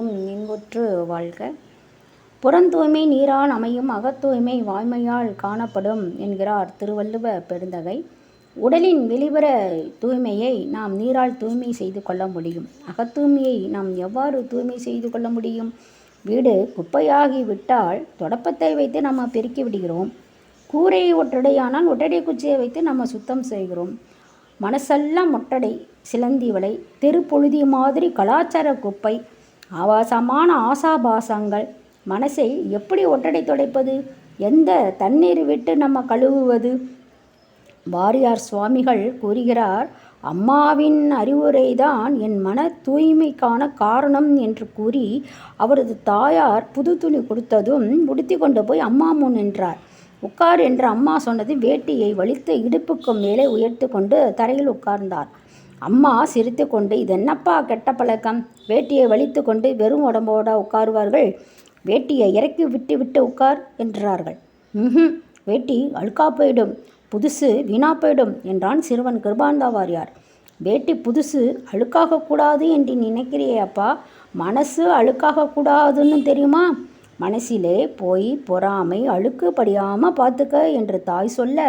இன்புற்று வாழ்க. புறந்தூய்மை நீரால் அமையும் அகத்தூய்மை வாய்மையால் காணப்படும் என்கிறார் திருவள்ளுவ பெருந்தகை. உடலின் வெளிவர தூய்மையை நாம் நீரால் தூய்மை செய்து கொள்ள முடியும். அகத்தூய்மையை நாம் எவ்வாறு தூய்மை செய்து கொள்ள முடியும்? வீடு குப்பையாகி விட்டால் தொடப்பத்தை வைத்து நம்ம பெருக்கி விடுகிறோம். கூரை ஒற்றடையானால் ஒட்டடை குச்சியை வைத்து நம்ம சுத்தம் செய்கிறோம். மனசெல்லாம் ஒட்டடை சிலந்தி வலை தெருப்பொழுதி மாதிரி கலாச்சார குப்பை ஆபாசமான ஆசாபாசங்கள். மனசை எப்படி ஒட்டடை துடைப்பது? எந்த தண்ணீர் விட்டு நம்ம கழுவுவது? வாரியார் சுவாமிகள் கூறுகிறார் அம்மாவின் அறிவுரை தான் என் மன தூய்மைக்கான காரணம் என்று கூறி அவரது தாயார் புது துணி கொடுத்ததும் உடுத்தி கொண்டு போய் அம்மா முன் நின்றார். உட்கார் என்று அம்மா சொன்னது வேட்டியை வலித்து இடுப்புக்கு மேலே உயர்த்து கொண்டு தரையில் உட்கார்ந்தார். அம்மா சிரித்து கொண்டு இது என்னப்பா கெட்ட பழக்கம்? வேட்டியை வலித்து கொண்டு வெறும் உடம்போட உட்காருவார்கள்? வேட்டியை இறக்கி விட்டு விட்டு உட்கார் என்றார்கள். ம் வேட்டி அழுக்கா போயிடும் புதுசு வீணா போயிடும் என்றான் சிறுவன் கிருபாந்தா வாரியார். வேட்டி புதுசு அழுக்காகக்கூடாது என்று நினைக்கிறியே அப்பா மனசு அழுக்காகக்கூடாதுன்னு தெரியுமா? மனசிலே போய் பொறாமை அழுக்கு படியாமல் பார்த்துக்க என்று தாய் சொல்ல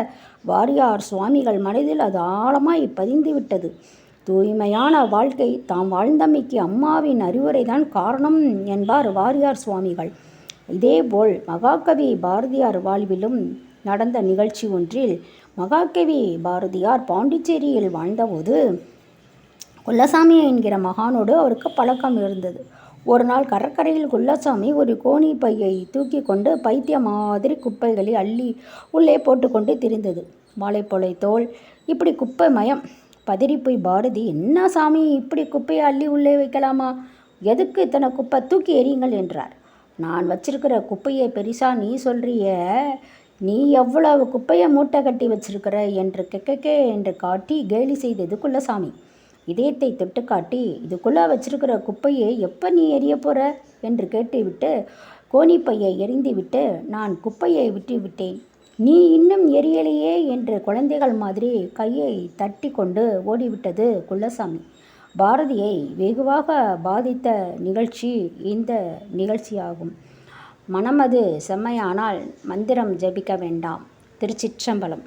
வாரியார் சுவாமிகள் மனதில் அது ஆழமாய் பதிந்து விட்டது. தூய்மையான வாழ்க்கை தாம் வாழ்ந்தமைக்கு அம்மாவின் அறிவுரைதான் காரணம் என்பார் வாரியார் சுவாமிகள். இதேபோல் மகாகவி பாரதியார் வாழ்விலும் நடந்த நிகழ்ச்சி ஒன்றில் மகாகவி பாரதியார் பாண்டிச்சேரியில் வாழ்ந்தபோது குல்லசாமி என்கிற மகானோடு அவருக்கு பழக்கம் இருந்தது. ஒரு நாள் கடற்கரையில் குல்லசாமி ஒரு கோணி பையை தூக்கி கொண்டு பைத்திய மாதிரி குப்பைகளை அள்ளி உள்ளே போட்டுக்கொண்டு திரிந்தது. வாழைப்பொலை தோல் இப்படி குப்பை மயம் பதறிப்போய் பாரதி என்ன சாமி இப்படி குப்பையை அள்ளி உள்ளே வைக்கலாமா? எதுக்கு இத்தனை குப்பை தூக்கி எறியுங்கள்? என்றார். நான் வச்சிருக்கிற குப்பையை பெரிசா நீ சொல்றிய நீ எவ்வளவு குப்பையை மூட்டை கட்டி வச்சிருக்கிற? என்று கெக்கக்கே என்று காட்டி கேலி செய்தது குள்ளசாமி இதயத்தை தொட்டு காட்டி இதுக்குள்ளே வச்சிருக்கிற குப்பையை எப்போ நீ எரிய போகிற என்று கேட்டுவிட்டு கோணிப்பையை எறிந்துவிட்டு நான் குப்பையை விட்டு விட்டேன் நீ இன்னும் எரியலையே என்று குழந்தைகள் மாதிரி கையை தட்டி கொண்டு ஓடிவிட்டது குள்ளசாமி. பாரதியை வெகுவாக பாதித்த நிகழ்ச்சி இந்த நிகழ்ச்சியாகும். மனமது செம்மையானால் மந்திரம் ஜபிக்க வேண்டாம். திருச்சிற்றம்பலம்.